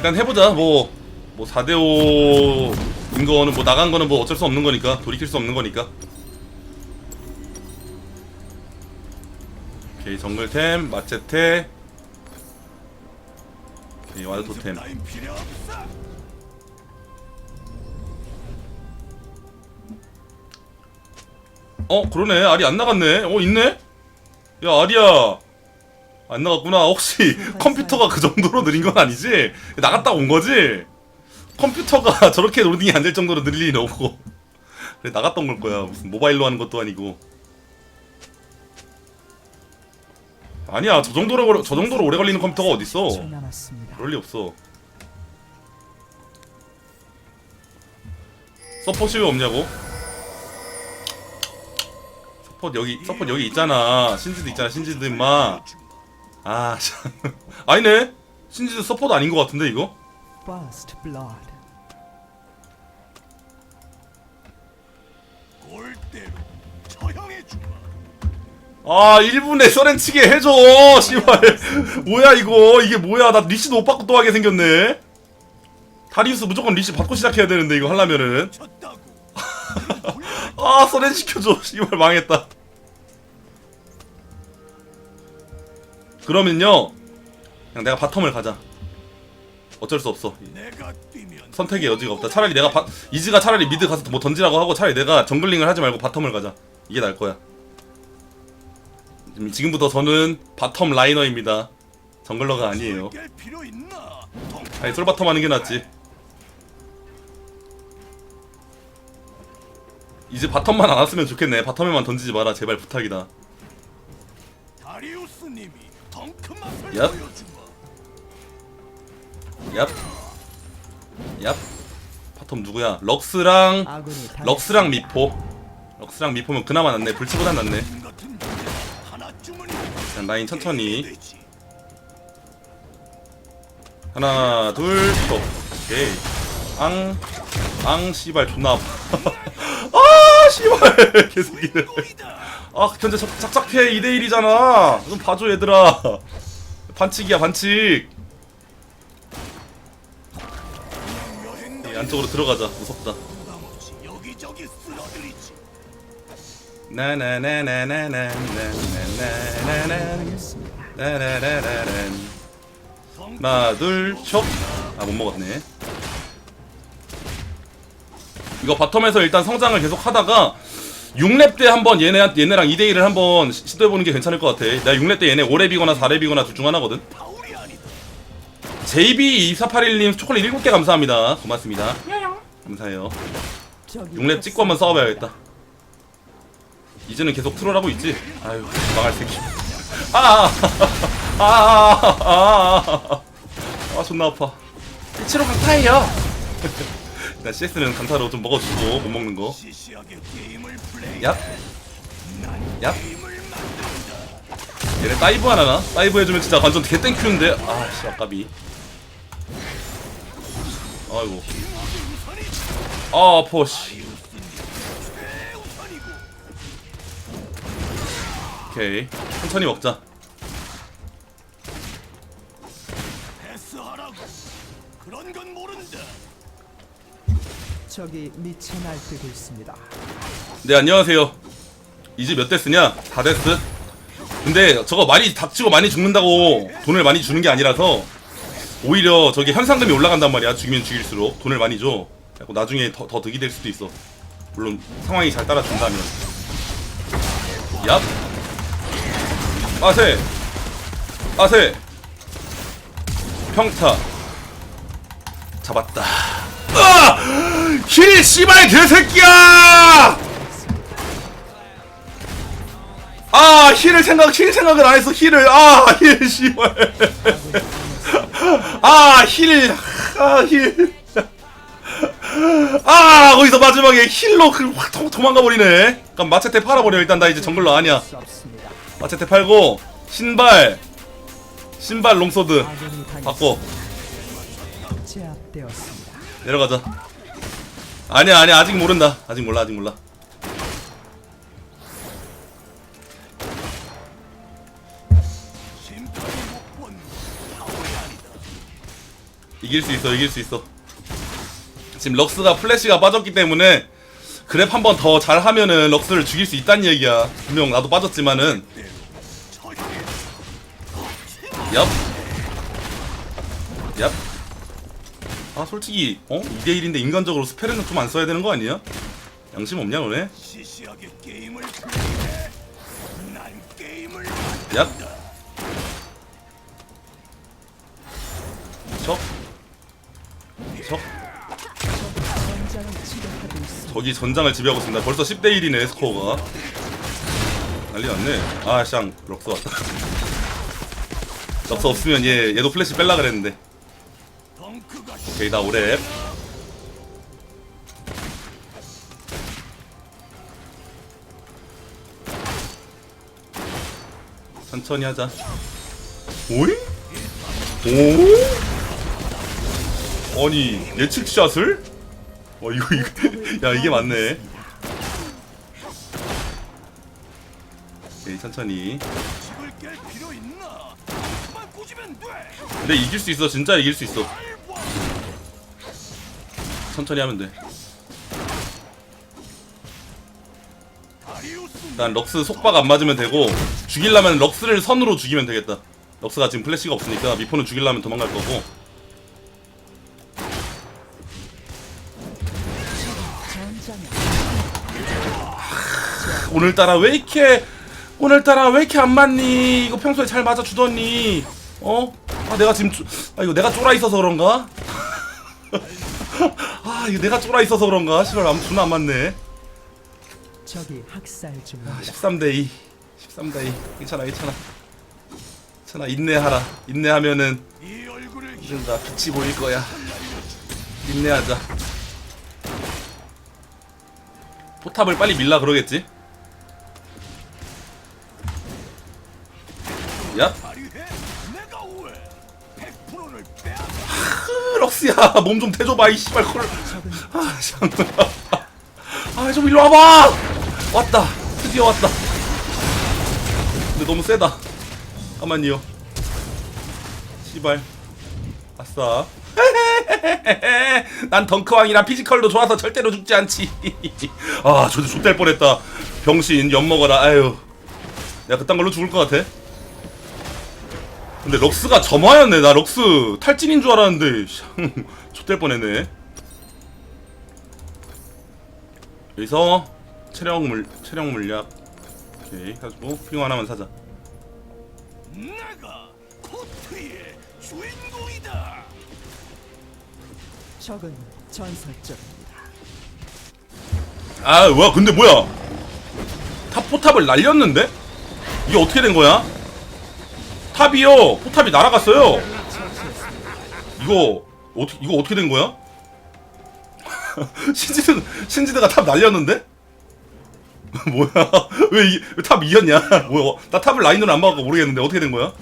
일단 해보자. 뭐 뭐 4대5인 거는 뭐 나간 거는 뭐 어쩔 수 없는 거니까. 돌이킬 수 없는 거니까. 오케이 정글템 마체테. 오케이 와드 토템. 어 그러네. 알이 안 나갔네. 어 있네? 야 알이야 안 나갔구나. 혹시 컴퓨터가 그 정도로 느린 건 아니지? 나갔다 온 거지? 컴퓨터가 저렇게 로딩이 안 될 정도로 느릴 리는 없고. 그래 나갔던 걸 거야. 무슨 모바일로 하는 것도 아니고. 아니야 저 정도로 걸- 저 정도로 오래 걸리는 컴퓨터가 어딨어. 그럴 리 없어. 서폿이 왜 없냐고? 서폿 여기 서폿 여기 있잖아. 신지도 있잖아 신지도 임마 아 참. 아니네 신지도 서폿 아닌 것 같은데 이거? First blood. 골대로 처형해 주마. 아 1분에 서렌치게 해줘 씨발 뭐야 이거 이게 뭐야 나 리시도 못 받고 또 하게 생겼네 다리우스 무조건 리시 받고 시작해야 되는데 이거 하려면은 쳤다고. 아 서렌 시켜줘 씨발 망했다 그러면요 그냥 내가 바텀을 가자. 어쩔 수 없어. 선택의 여지가 없다. 차라리 내가 바, 이즈가 차라리 미드 가서 뭐 던지라고 하고 차라리 내가 정글링을 하지 말고 바텀을 가자. 이게 나을 거야. 지금- 지금부터 저는 바텀 라이너입니다. 정글러가 아니에요. 아니 솔바텀 하는 게 낫지. 이제 바텀만 안 왔으면 좋겠네. 바텀에만 던지지 마라. 제발 부탁이다 얍. 얍. 얍. 바텀 누구야? 럭스랑 럭스랑 미포. 럭스랑 미포면 그나마 낫네. 불치보단 낫네. 일단 라인 천천히. 하나, 둘, 스톱. 오케이. 앙. 앙, 씨발, 존나 아파. 아, 씨발. 개새끼들. 노이다. 아, 현재 작- 작작해. 2대 1이잖아. 좀 봐줘, 얘들아. 반칙이야, 반칙. 이 안쪽으로 들어가자. 무섭다. 나나나나나나나나나나. 하나 둘 촉! 아못 먹었네 이거 바텀에서 일단 성장을 계속 하다가 6렙 때 한번 얘네, 얘네랑 2대 1을 한번 시- 시도해 보는 게 괜찮을 것 같아. 내가 6렙 때 얘네 5렙이거나 4렙이거나 둘 중 하나거든. 파울이 아니다. JB2481님 초콜릿 7개 감사합니다. 고맙습니다. 감사해요. 적이 6렙 찍고 한번 싸워봐야겠다. 이제는 계속 트롤하고 있지? 아유 망할 새끼. 아 아 아 아 아 아 아. 존나 아파. 치로 강타예요 일단 CS는 강타로 좀 먹어주고 못 먹는 거. 얍. 난 얍. 얘네 다이브 하나나? 다이브 해주면 진짜 완전 개땡큐인데 아씨 아까비 아이고 아 최우선이고 오케이 천천히 먹자 적이 미쳐 날뛰고 있습니다. 네 안녕하세요. 이제 몇 데스냐? 다 데스 근데 저거 많이 닥치고 많이 죽는다고 돈을 많이 주는 게 아니라서 오히려 저기 현상금이 올라간단 말이야. 죽이면 죽일수록 돈을 많이 줘. 나중에 더, 더 득이 될 수도 있어. 물론 상황이 잘 따라준다면. 얍. 빠세. 빠세. 평타. 잡았다 아! 힐 씨발 개새끼야! 아 힐을 생각 힐 생각을 안 했어 힐을 아힐 씨발 아힐아힐 아 거기서 마지막에 힐로 그확 도- 도망가 버리네 그럼 마체테 팔아버려 일단 나 이제 정글러 아니야. 마체테 팔고 신발 신발 롱소드 바꿔. 제압되었습니다. 내려가자. 아니야 아니야. 아직 모른다. 아직 몰라 아직 몰라. 이길 수 있어 이길 수 있어. 지금 럭스가 플래시가 빠졌기 때문에 그랩 한 번 더 잘하면은 럭스를 죽일 수 있다는 얘기야. 분명 나도 빠졌지만은. 얍. 얍. 아 솔직히 어? 2대1인데 인간적으로 스펠은 좀 안 써야 되는 거 아니야? 양심 없냐 너네? 시시하게 게임을 플레이해. 난 게임을. 저기 전장을 지배하고 있습니다. 벌써 10대 1이네 스코어가. 난리 났네. 아, 샹 럭스 왔다. 럭스 없으면 얘 얘도 플래시 뺄라 그랬는데. 오케이 나 오랩. 천천히 하자. 오이? 오? 아니 예측 샷을? 어 이거 이거 야 이게 맞네. 오케이 천천히. 근데 이길 수 있어 진짜 이길 수 있어. 천천히 하면 돼. 일단 럭스 속박 안 맞으면 되고 죽이려면 럭스를 선으로 죽이면 되겠다. 럭스가 지금 플래시가 없으니까 미포는 죽이려면 도망갈 거고. 오늘따라 왜 이렇게 오늘따라 왜 이렇게 안 맞니? 이거 평소에 잘 맞아 주더니 어? 아 내가 지금 쪼, 아 이거 내가 쫄아 있어서 그런가? 아 이거 내가 쫄아 있어서 그런가? 시발 아무 존나 안 맞네. 적이 학살 중입니다. 13대 2. 13대 2. 괜찮아 괜찮아. 괜찮아 인내하라. 인내하면은 이 얼굴을 언젠가 빛이 보일 거야. 인내하자. 포탑을 빨리 밀라 그러겠지? 야, 발휘해. 내가 왜? 100%를 빼앗아. 럭스야, 몸 좀 대줘봐, 이 씨발 콜. 아, 참. 아, 좀 일로 와봐. 왔다. 드디어 왔다. 근데 너무 세다. 잠깐만요. 씨발. 아싸. 난 덩크왕이랑 피지컬도 좋아서 절대로 죽지 않지. 아, 저도 죽될 뻔했다. 병신, 엿 먹어라. 아유. 내가 그딴 걸로 죽을 것 같아. 근데 럭스가 점화였네. 나 럭스 탈진인 줄 알았는데. 죽될 뻔했네. 여기서 체력 물 체력 물약. 오케이. 가지고 핑 하나만 사자. 내가 코트의 주인공이다. 적은 전설적입니다. 아, 뭐야? 근데 뭐야? 탑 포탑을 날렸는데? 이게 어떻게 된 거야? 탑이요. 포탑이 날아갔어요. 이거 어떻게 이거 어떻게 된 거야? 신지드 신지드가 탑 날렸는데? 뭐야? 왜 왜탑 이겼냐? 뭐야? 나 탑을 라인으로 안 막아서 모르겠는데 어떻게 된 거야?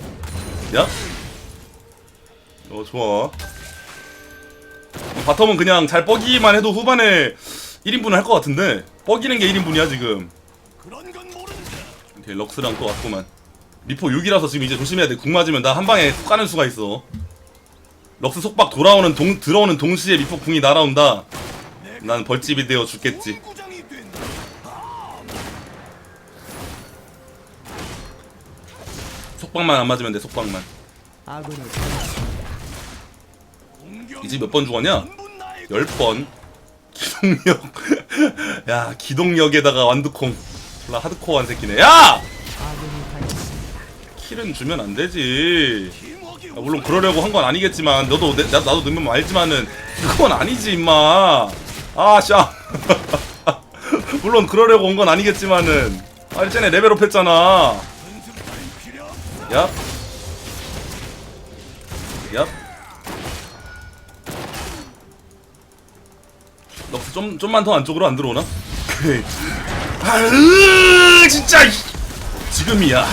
야? 어 좋아. 바텀은 그냥 잘 뻐기만 해도 후반에 1인분을 할 것 같은데 뻐기는 게 1인분이야 지금. 오케이 럭스랑 또 왔구만 리포 6이라서 지금 이제 조심해야 돼 궁 맞으면 나 한 방에 훅 가는 수가 있어 럭스 속박 돌아오는 동 들어오는 동시에 리포 궁이 날아온다 난 벌집이 되어 죽겠지. 속박만 안 맞으면 돼 속박만. 이제 몇 번 죽었냐? 전부 나의 10번. 기동력. 야 기동력에다가 완두콩. 졸라 하드코어한 새끼네. 야! 킬은 주면 안 되지. 물론 그러려고 한 건 아니겠지만 너도 내, 나, 나도 넣으면 알지만은 그건 아니지 임마 아샹 물론 그러려고 온 건 아니겠지만은 아 쟤네 레벨업 했잖아. 얍 얍. 럭스 좀, 좀만 더 안쪽으로 안 들어오나? 그래 아으 진짜 이- 지금이야 어,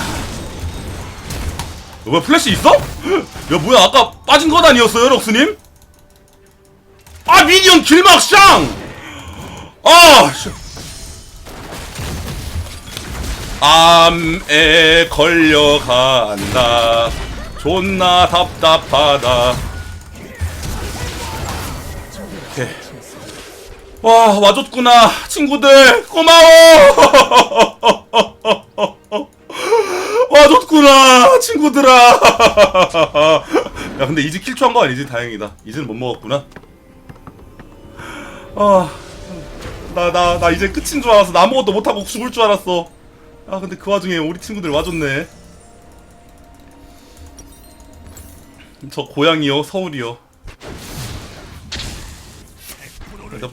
뭐야 플래시 있어? 야 뭐야 아까 빠진 것 아니었어요 럭스님? 아 미디엄 길막상! 아! 암에 걸려간다. 존나 답답하다. 와 와줬구나 친구들. 고마워. 와줬구나 친구들아. 야 근데 이제 킬초한 거 아니지? 다행이다. 이제는 못 먹었구나. 아 나 나 나 이제 끝인 줄 알았어. 나 아무것도 못하고 죽을 줄 알았어. 아 근데 그 와중에 우리 친구들 와줬네. 저 고향이요? 서울이요?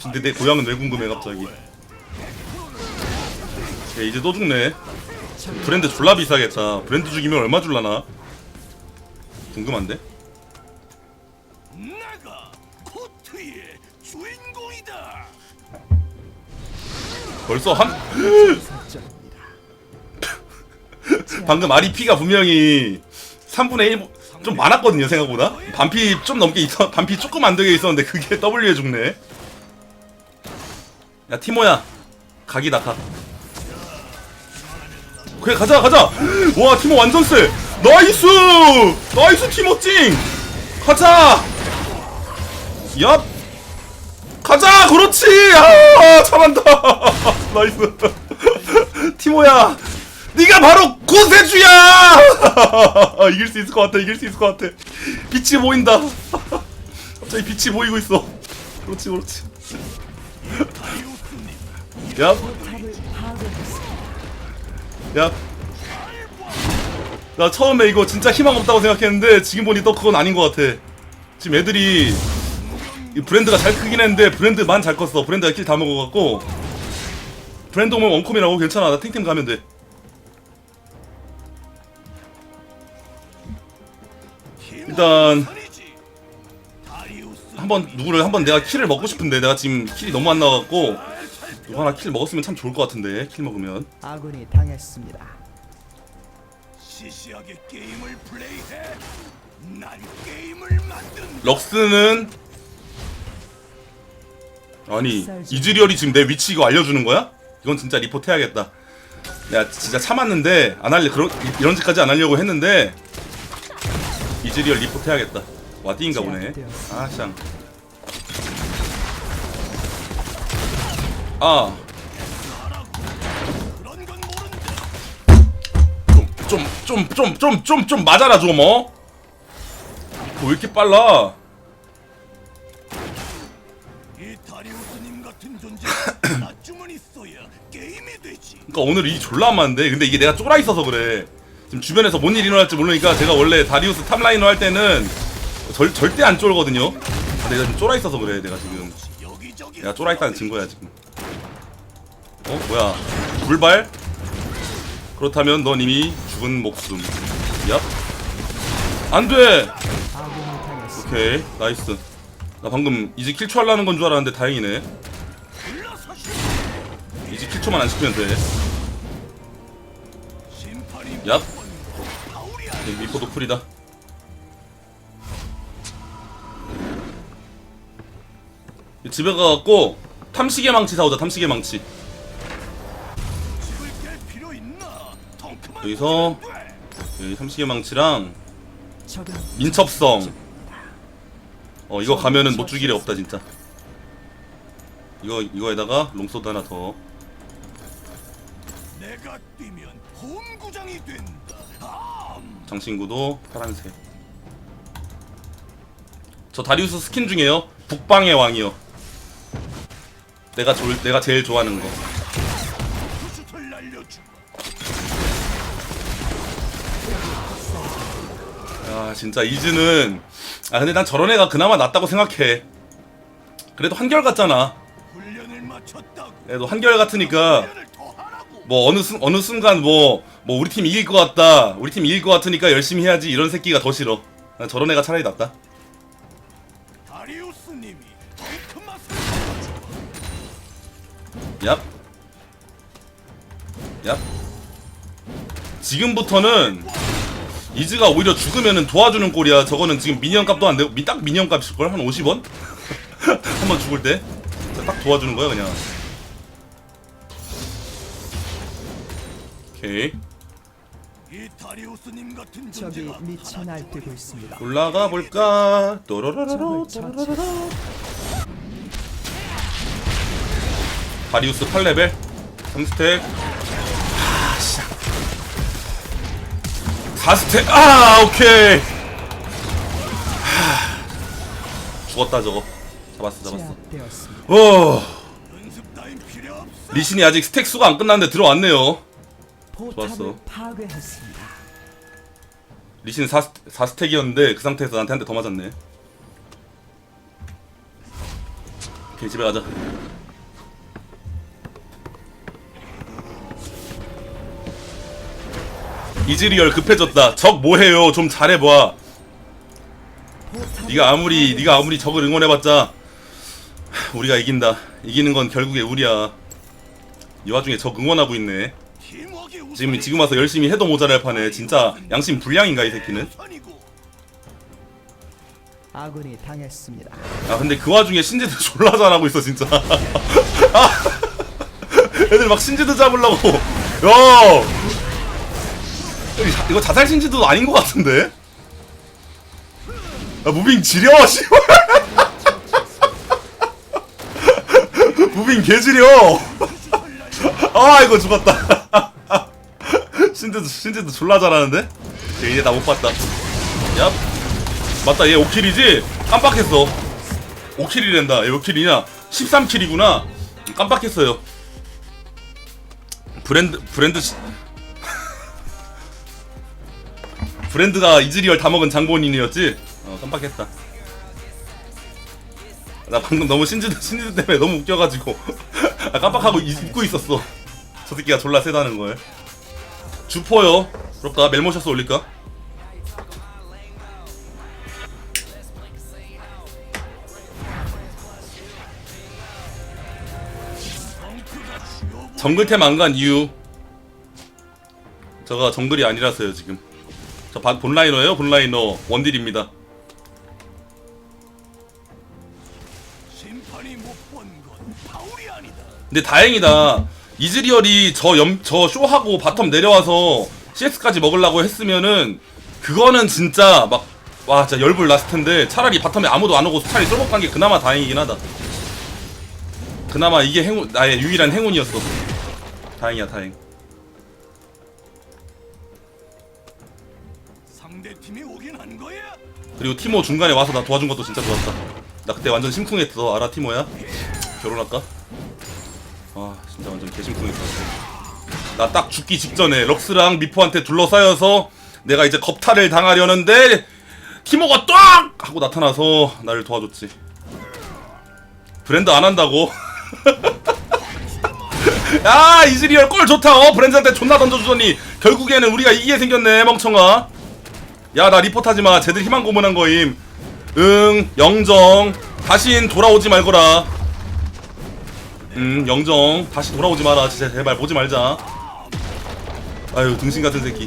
근데 내 고향은 왜 궁금해 갑자기? 야, 이제 또 죽네. 브랜드 졸라 비싸겠다 브랜드 죽이면 얼마 줄라나? 궁금한데 코트의 주인공이다. 벌써 한. 방금 REP가 분명히 3분의 1 좀 많았거든요 생각보다. 반피 좀 넘게 있어 반피 조금 안 되게 있었는데 그게 W에 죽네. 야 티모야. 각이다 각 그래 가자 가자. 와 티모 완전 세. 나이스! 나이스 티모 찡! 가자! 얍 가자! 그렇지! 아 잘한다! 나이스. 티모야 네가 바로 구세주야! 이길 수 있을 것 같아 이길 수 있을 것 같아. 빛이 보인다. 갑자기 빛이 보이고 있어. 그렇지 그렇지. 야. 야. 나 처음에 이거 진짜 희망 없다고 생각했는데 지금 보니 또 그건 아닌 것 같아. 지금 애들이 이 브랜드가 잘 크긴 했는데 브랜드만 잘 컸어. 브랜드가 킬 다 먹어갖고 브랜드 오면 원콤이라고 괜찮아. 나 탱탱 가면 돼. 일단 한번 누구를 한번 내가 킬을 먹고 싶은데 내가 지금 킬이 너무 안 나와갖고 누구 하나 킬 먹었으면 참 좋을 것 같은데 킬 먹으면. 아군이 당했습니다. 시시하게 게임을 플레이해. 난 게임을 만든 럭스는 아니 이즈리얼이 지금 내 위치 이거 알려주는 거야? 이건 진짜 리포트 해야겠다. 내가 진짜 참았는데 안 할래 그런 이런 짓까지 안 하려고 했는데 이즈리얼 리포트 해야겠다. 와 띠인가 보네. 아 쌍. 아. 건 모른다. 좀좀 좀 좀 좀 좀 맞아라 좀 어? 왜 이렇게 빨라? 그러니까 오늘 이 졸라 안 맞는데? 근데 이게 내가 쫄아 있어서 그래. 지금 주변에서 뭔 일이 일어날지 모르니까 제가 원래 다리우스 탑라이너 할 때는 절, 절대 안 쫄거든요. 근데 내가 지금 쫄아 있어서 그래 내가 지금. 내가 쫄아 있다는 증거야 지금. 어? 뭐야? 불발? 그렇다면 넌 이미 죽은 목숨. 얍. 안돼. 오케이 나이스. 나 방금 이제 킬초 하려는 건 줄 알았는데 다행이네 이제 킬초만 안 시키면 돼 얍. 네, 미포도 풀이다. 집에 가갖고 탐시계 망치 사오자. 탐시계 망치. 여기서 돼. 여기 탐시계 망치랑 민첩성. 어 이거 가면은 못 죽일 애 없다 진짜. 이거 이거에다가 롱소드 하나 더. 된다. 아, 장신구도 파란색. 저 다리우스 스킨 중에요. 북방의 왕이요. 내가 졸 내가 제일 좋아하는 거. 아 진짜 이즈는 아 근데 난 저런 애가 그나마 낫다고 생각해 그래도 한결 같잖아 훈련을 마쳤다고. 그래도 한결 같으니까 훈련을. 뭐 어느 순 어느 순간 뭐 뭐 우리 팀 이길 것 같다. 우리 팀 이길 것 같으니까 열심히 해야지. 이런 새끼가 더 싫어. 난 저런 애가 차라리 낫다. 다리우스님이 덩크 맛을 얍. 얍. 지금부터는 이즈가 오히려 죽으면은 도와주는 꼴이야. 저거는 지금 미니언 값도 안 되고 미- 딱 미니언 값일걸? 한 50원? 한 번 죽을 때? 진짜 딱 도와주는 거야 그냥 오케이 이 다리우스님 같은 적이 존재가 미쳐 날뛰고 있습니다. 올라가 볼까? 또로로로로 또로로로로. 처치. 바리우스 8레벨 3스택 아 씨. 4스택 아 오케이 하. 죽었다 저거 잡았어 잡았어 제압되었습니다. 어 연습 따윈 필요 없어. 리신이 아직 스택 수가 안 끝났는데 들어왔네요 좋았어. 파괴했습니다. 리신 4, 4스택이었는데 그 상태에서 나한테 한 대 더 맞았네. 오케이 집에 가자. 이즈리얼 급해졌다. 적 뭐해요? 좀 잘해봐. 네가 아무리 네가 아무리 적을 응원해봤자 하, 우리가 이긴다. 이기는 건 결국에 우리야. 이 와중에 적 응원하고 있네 지금 지금 와서 열심히 해도 모자랄 판에 진짜 양심 불량인가 이 새끼는. 아군이 당했습니다. 아 근데 그 와중에 신지드 졸라 잘하고 있어 진짜. 아, 애들 막 신지드 잡으려고. 야! 이거 자- 자살 신지드도 아닌 것 같은데? 야 무빙 지려 씨발. 무빙 개지려. 아 이거 죽었다 신지드 신지드 졸라 잘하는데? 이제 나 못 봤다. 야 맞다 얘 5킬이지? 깜빡했어. 5킬이란다. 얘 5킬이냐? 13킬이구나. 깜빡했어요. 브랜드 브랜드 시- 브랜드가 이즈리얼 다 먹은 장본인이었지? 어 깜빡했다. 나 방금 너무 신지드 신지드 때문에 너무 웃겨가지고. 아, 깜빡하고 이- 잊고 있었어. 저 새끼가 졸라 세다는 걸 주포요. 그럴까 멜모셔스 올릴까? 정글템 안 간 이유. 저가 정글이 아니라서요 지금. 저 바- 본라이너예요 본라이너. 원딜입니다. 근데 다행이다 이즈리얼이 저, 염, 저 쇼하고 바텀 내려와서 CS까지 먹으려고 했으면은 그거는 진짜 막 와 진짜 열불 났을 텐데 차라리 바텀에 아무도 안 오고 차라리 쏠먹 간게 그나마 다행이긴 하다 그나마 이게 행운 나의 유일한 행운이었어 다행이야 다행 상대 팀이 오긴 한 거야. 그리고 티모 중간에 와서 나 도와준 것도 진짜 좋았다. 나 그때 완전 심쿵했어. 알아 티모야? 결혼할까? 아 진짜 완전 개심쿵했어. 나 딱 죽기 직전에 럭스랑 미포한테 둘러싸여서 내가 이제 겁탈을 당하려는데 티모가 딱 하고 나타나서 나를 도와줬지. 브랜드 안 한다고. 야 이즈리얼 꼴 좋다. 어 브랜드한테 존나 던져주더니 결국에는 우리가 이기게 생겼네 멍청아. 야 나 리포트하지 마. 쟤들 희망 고문한 거임. 응 영정. 다신 돌아오지 말거라. 응 영정. 다시 돌아오지 마라. 진짜 제발 보지 말자. 아유 등신 같은 새끼.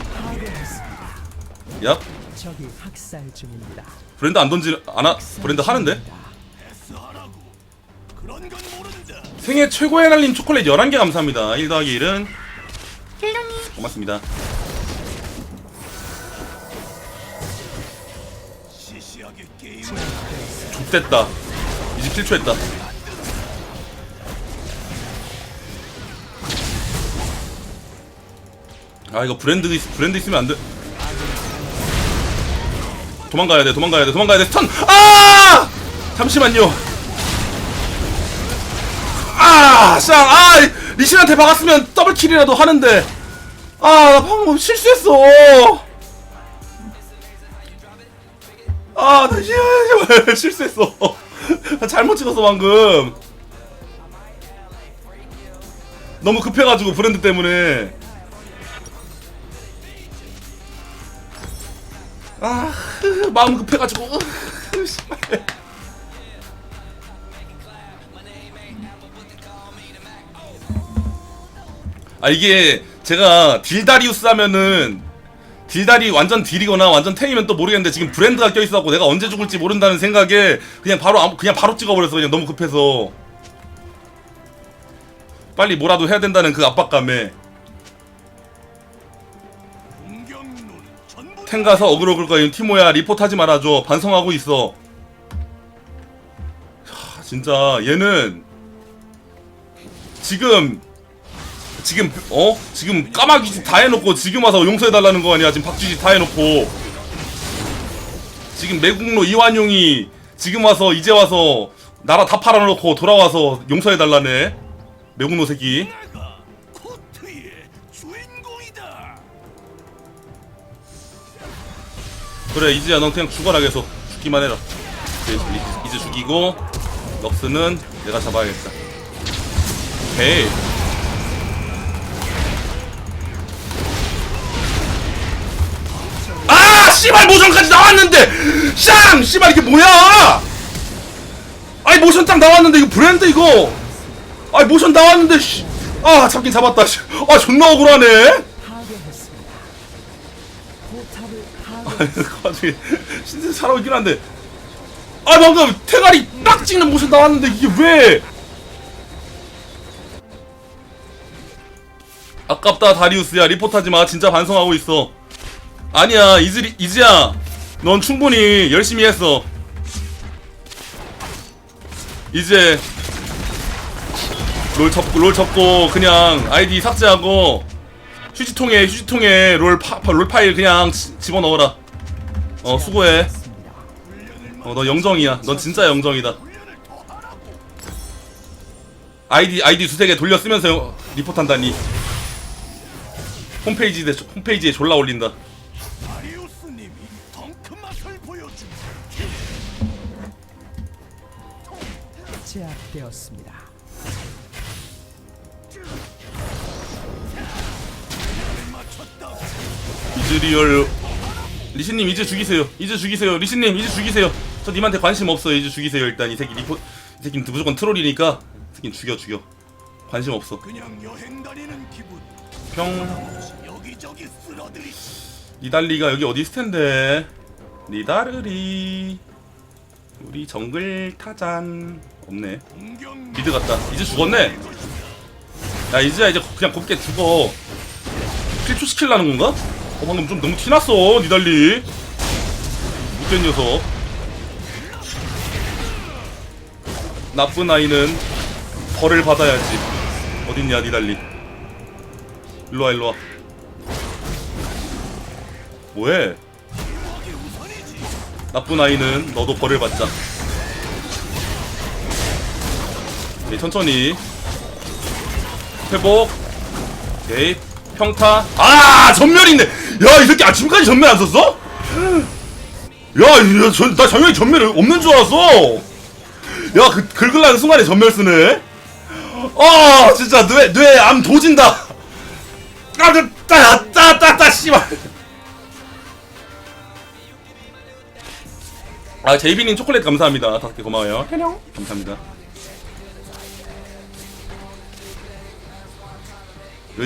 야 적이 학살 중입니다. 브랜드 안 던지 안하 브랜드 하는데? 생애 최고의 날림 초콜릿 11개 감사합니다. 1 더하기 1은 고맙습니다. X됐다. 27초 했다. 아 이거 브랜드 있, 브랜드 있으면 안 돼. 도망가야 돼. 도망가야 돼. 도망가야 돼. 스턴. 아! 잠시만요. 아! 쌍. 아! 리신한테 박았으면 더블 킬이라도 하는데. 아, 나 방금 실수했어. 아, 나 시- 실수했어. 나 잘못 찍었어 방금. 너무 급해가지고 브랜드 때문에. 아, 흐, 마음 급해가지고. 으, 씨발. 아 이게 제가 딜다리우스 하면은 딜달이 완전 딜이거나 완전 탱이면 또 모르겠는데 지금 브랜드가 껴있어갖고 내가 언제 죽을지 모른다는 생각에 그냥 바로 그냥 바로 찍어버렸어 그냥 너무 급해서 빨리 뭐라도 해야 된다는 그 압박감에 탱 가서 어그로 끌 거야 티모야 리포트 하지 말아줘. 반성하고 있어. 하, 진짜 얘는 지금 지금 어? 지금 까마귀 짓다 해놓고 지금 와서 용서해 달라는 거 아니야? 지금 박쥐 짓다 해놓고. 지금 매국노 이완용이 지금 와서 이제 와서 나라 다 팔아놓고 돌아와서 용서해 달라네. 매국노 새끼 그래 이제야 넌 그냥 죽어라 계속. 죽기만 해라. 이제, 이제 죽이고 럭스는 내가 잡아야겠다. 오케이. 아 씨발 모션까지 나왔는데! 샹! 씨발 이게 뭐야? 아이 모션 딱 나왔는데 이거 브랜드 이거? 아이 모션 나왔는데 씨. 아 잡긴 잡았다 씨. 아 존나 억울하네 파괴했습니다. 포탑을 파괴. 아니, 그 와중에 신세 살아있긴 한데. 아 방금 태가리 딱 찍는 모션 나왔는데 이게 왜? 아깝다 다리우스야. 리포트하지마. 진짜 반성하고 있어. 아니야 이즈리, 이즈야. 넌 충분히 열심히 했어. 이제 롤 접고 롤 접고 그냥 아이디 삭제하고 휴지통에 휴지통에 롤, 파, 파- 롤 파일 그냥 지- 집어넣어라 어 수고해 어 너 영정이야 넌 진짜 영정이다 아이디 아이디 두세 개 돌려 쓰면서 영- 리포트한다니 홈페이지 에 홈페이지에 졸라 올린다. 제압되었습니다. 이즈리얼 리신님 이제 죽이세요. 이제 죽이세요. 리신님 이제 죽이세요. 저 님한테 관심 없어요. 이제 죽이세요 일단. 이 새끼 리포 이 새끼 무조건 트롤이니까 이 새끼 죽여 죽여. 관심 없어. 그냥 여행 다니는 기분. 평. 여기저기 쓸어들이. 니달리가 여기 어디 있을 텐데? 니다르리. 우리 정글 타잔. 없네. 미드 갔다. 이제 죽었네. 야 이제야 이제 그냥 곱게 죽어. 필초 시킬라는 건가? 어 방금 좀 너무 티났어 니달리. 못된 녀석. 나쁜 아이는 벌을 받아야지. 어딨냐 니달리? 일로와 일로와. 뭐해? 나쁜 아이는 너도 벌을 받자. 오케이, 천천히. 회복. 오케이 평타. 아 전멸인데 야이 새끼 아침까지 전멸 안 썼어? 야나 전멸이 전멸 없는 줄 알았어. 야 그 긁을라는 순간에 전멸 쓰네. 아 진짜 뇌뇌암 도진다. 아따따따따 씨발. 아 제이비님 초콜릿 감사합니다. 다섯 개 고마워요. 감사합니다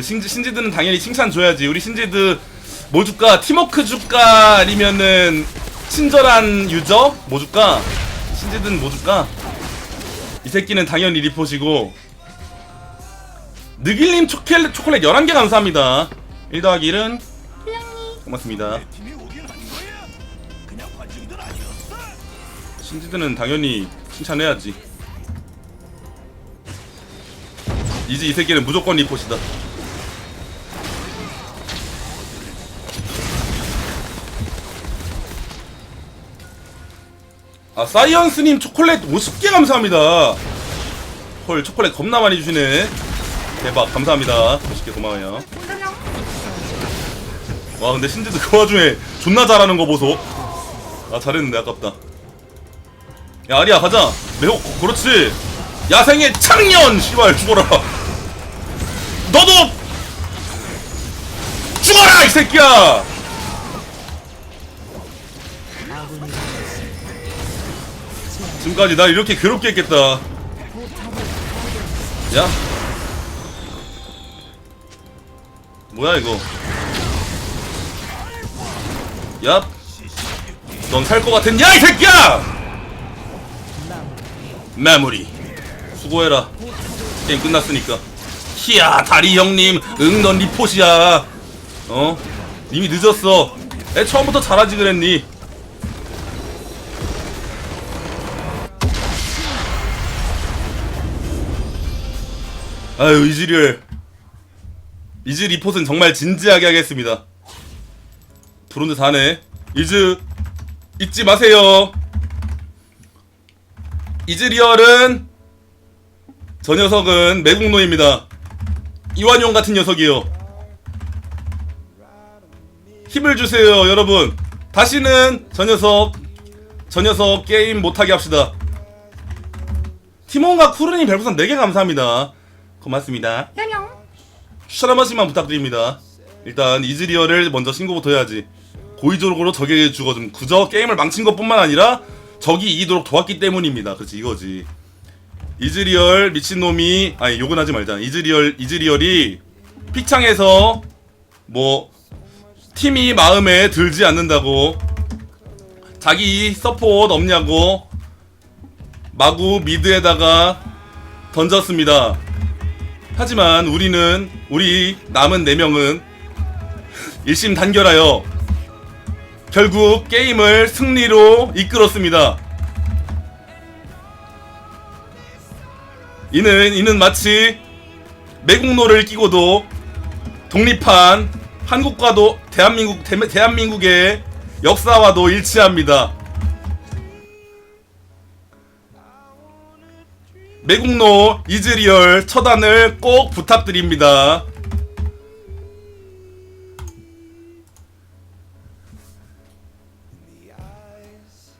신지, 신지드는 당연히 칭찬 줘야지. 우리 신지드 뭐 줄까? 팀워크 줄까? 아니면은 친절한 유저? 뭐 줄까? 신지드는 뭐 줄까? 이 새끼는 당연히 리포시고 느길님 초콜릿, 초콜릿 11개 감사합니다. 1 더하기 1은 고맙습니다. 신지드는 당연히 칭찬해야지. 이제 이 새끼는 무조건 리포시다. 아 사이언스님 초콜릿 50개 감사합니다. 헐 초콜릿 겁나 많이 주시네. 대박 감사합니다. 50개 고마워요. 와 근데 신지드 그 와중에 존나 잘하는 거 보소. 아 잘했는데 아깝다. 야 아리야 가자. 매우 그렇지. 야생의 창년 씨발 죽어라. 너도 죽어라 이 새끼야. 지금까지 날 이렇게 괴롭게 했겠다. 야. 뭐야 이거? 야. 넌살 것 같았냐 이 새끼야! 마무리. 수고해라. 게임 끝났으니까. 히야 다리 형님, 응넌 리포시야. 어? 이미 늦었어. 애 처음부터 잘하지 그랬니? 아유 이즈리얼 이즈 리포트는 정말 진지하게 하겠습니다. 브론즈 4네. 이즈 잊지 마세요. 이즈리얼은 저 녀석은 매국노입니다. 이완용 같은 녀석이요. 힘을 주세요 여러분. 다시는 저 녀석 저 녀석 게임 못하게 합시다. 티몬과 쿠르님 별풍선 4개 감사합니다 고맙습니다. 추천 한 번씩만 부탁드립니다. 일단 이즈리얼을 먼저 신고부터 해야지. 고의적으로 적에게 죽어좀 그저 게임을 망친 것뿐만 아니라 적이 이기도록 도왔기 때문입니다. 그렇지 이거지. 이즈리얼 미친놈이 아니 욕은 하지 말자. 이즈리얼 이즈리얼이 픽창에서 뭐 팀이 마음에 들지 않는다고 자기 서포트 없냐고 마구 미드에다가 던졌습니다. 하지만 우리는 우리 남은 4명은 일심 단결하여 결국 게임을 승리로 이끌었습니다. 이는 이는 마치 매국노를 끼고도 독립한 한국과도 대한민국 대, 대한민국의 역사와도 일치합니다. 매국노 이즈리얼 처단을 꼭 부탁드립니다.